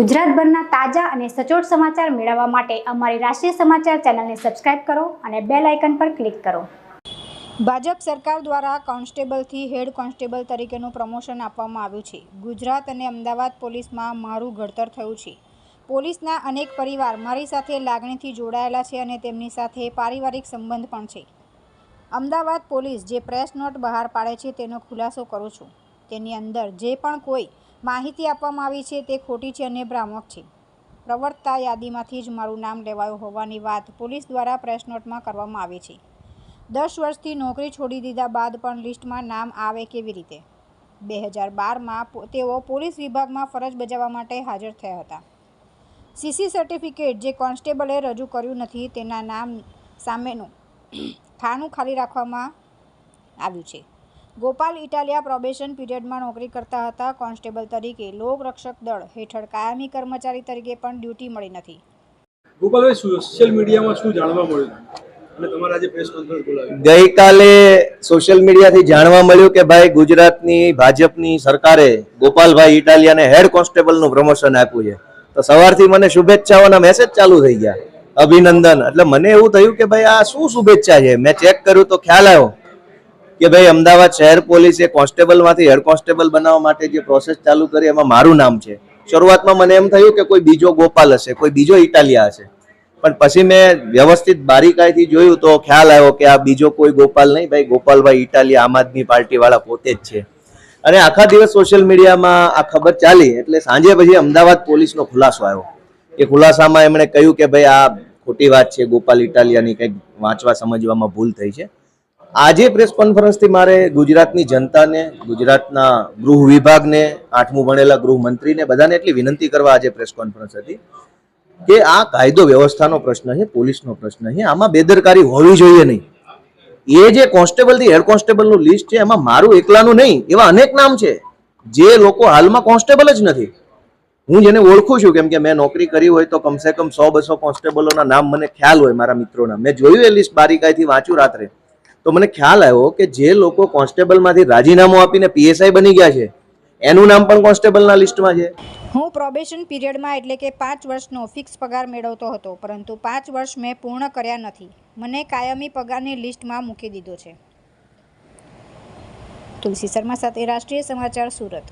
ગુજરાતભરના તાજા અને સચોટ સમાચાર મેળવવા માટે અમારી રાષ્ટ્રીય સમાચાર ચેનલને સબસ્ક્રાઇબ કરો અને બેલ આઇકન પર ક્લિક કરો. ભાજપ સરકાર દ્વારા કોન્સ્ટેબલથી હેડ કોન્સ્ટેબલ તરીકેનું પ્રમોશન આપવામાં આવ્યું છે. ગુજરાત અને અમદાવાદ પોલીસમાં મારું ઘડતર થયું છે. પોલીસના અનેક પરિવાર મારી સાથે લાગણીથી જોડાયેલા છે અને તેમની સાથે પારિવારિક સંબંધ પણ છે. અમદાવાદ પોલીસ જે પ્રેસ નોટ બહાર પાડે છે તેનો ખુલાસો કરું છું. તેની અંદર જે પણ કોઈ માહિતી આપવામાં આવી છે તે ખોટી છે અને ભ્રામક છે. પ્રવર્તતા યાદીમાંથી જ મારું નામ લેવાયું હોવાની વાત પોલીસ દ્વારા પ્રેસ નોટમાં કરવામાં આવી છે. દસ વર્ષથી નોકરી છોડી દીધા બાદ પણ લિસ્ટમાં નામ આવે કેવી રીતે? બે હજાર બારમાં તેઓ પોલીસ વિભાગમાં ફરજ બજાવવા માટે હાજર થયા હતા. સીસી સર્ટિફિકેટ જે કોન્સ્ટેબલે રજૂ કર્યું નથી તેના નામ સામેનું ખાનું ખાલી રાખવામાં આવ્યું છે. ગોપાલ ઇટાલિયા પ્રોબેશન પીરિયડમાં નોકરી કરતા હતા કોન્સ્ટેબલ તરીકે. લોકરક્ષક દળ હેઠળ કાયમી કર્મચારી તરીકે પણ ડ્યુટી મળી નથી. ગોપાલભાઈ સોશિયલ મીડિયામાં શું જાણવા મળ્યું? અને તમારે આજે પ્રેસ કોન્ફરન્સ બોલાવી ગઈકાલે સોશિયલ મીડિયાથી જાણવા મળ્યું કે ભાઈ ગુજરાતની ભાજપની સરકારે ગોપાલભાઈ ઇટાલિયાને હેડ કોન્સ્ટેબલનું પ્રમોશન આપ્યું છે. તો સવારથી મને શુભેચ્છાઓના મેસેજ ચાલુ થઈ ગયા. અભિનંદન. એટલે મને એવું થયું કે ભાઈ આ શું શુભેચ્છા છે? મેં ચેક કર્યું તો ખ્યાલ આવ્યો. કે ભાઈ અમદાવાદ શહેર પોલીસે કોન્સ્ટેબલમાંથી હેડ કોન્સ્ટેબલ બનાવવા માટે જે પ્રોસેસ ચાલુ કરી, એમાં મારું નામ છે. શરૂઆતમાં મને એમ થયું કે કોઈ બીજો ગોપાલ હશે, કોઈ બીજો ઇટાલિયા હશે. પણ પછી મેં વ્યવસ્થિત બારીકાઈથી જોયું તો ખ્યાલ આવ્યો કે આ બીજો કોઈ ગોપાલ નહીં. ભાઈ, ગોપાલભાઈ ઇટાલિયા આમ આદમી પાર્ટી વાળા પોતે જ છે. અને આખા દિવસ સોશિયલ મીડિયામાં આ ખબર ચાલી. એટલે સાંજે પછી અમદાવાદ પોલીસનો ખુલાસો આવ્યો. એ ખુલાસામાં એમણે કહ્યું કે ભાઈ, આ ખોટી વાત છે, ગોપાલ ઇટાલિયાની કંઈક વાંચવા સમજવામાં ભૂલ થઈ છે. આજે પ્રેસ કોન્ફરન્સથી મારે ગુજરાતની જનતાને, ગુજરાતના ગૃહ વિભાગને, આઠમું ભણેલા ગૃહમંત્રીને બધાને એટલી વિનંતી કરવા આજે પ્રેસ કોન્ફરન્સ હતી કે આ કાયદો વ્યવસ્થાનો પ્રશ્ન છે, પોલીસનો પ્રશ્ન છે, આમાં બેદરકારી હોવી જોઈએ નહીં. એ જે કોન્સ્ટેબલથી હેડ કોન્સ્ટેબલનું લિસ્ટ છે, એમાં મારું એકલાનું નહીં, એવા અનેક નામ છે. જે લોકો હાલમાં કોન્સ્ટેબલ જ નથી. હું જેને ઓળખું છું, કેમ કે મેં નોકરી કરી હોય તો કમસે કમ સો બસો કોન્સ્ટેબલોના નામ મને ખ્યાલ હોય મારા મિત્રોના. મેં જોયું એ લિસ્ટ બારીકાઈથી વાંચ્યું રાત્રે. તો મને ખ્યાલ આવ્યો કે જે લોકો કોન્સ્ટેબલમાંથી રાજીનામું આપીને પીએસઆઈ બની ગયા છે, એનું નામ પણ કોન્સ્ટેબલના લિસ્ટમાં છે. હું પ્રોબેશન પીરિયડમાં એટલે કે પાંચ વર્ષનો ફિક્સ પગાર મેળવતો હતો, પરંતુ પાંચ વર્ષ મેં પૂર્ણ કર્યા નથી. મને કાયમી પગારની લિસ્ટમાં મૂકી દીધો છે. તુલસી શર્મા સાથે રાષ્ટ્રીય સમાચાર સુરત.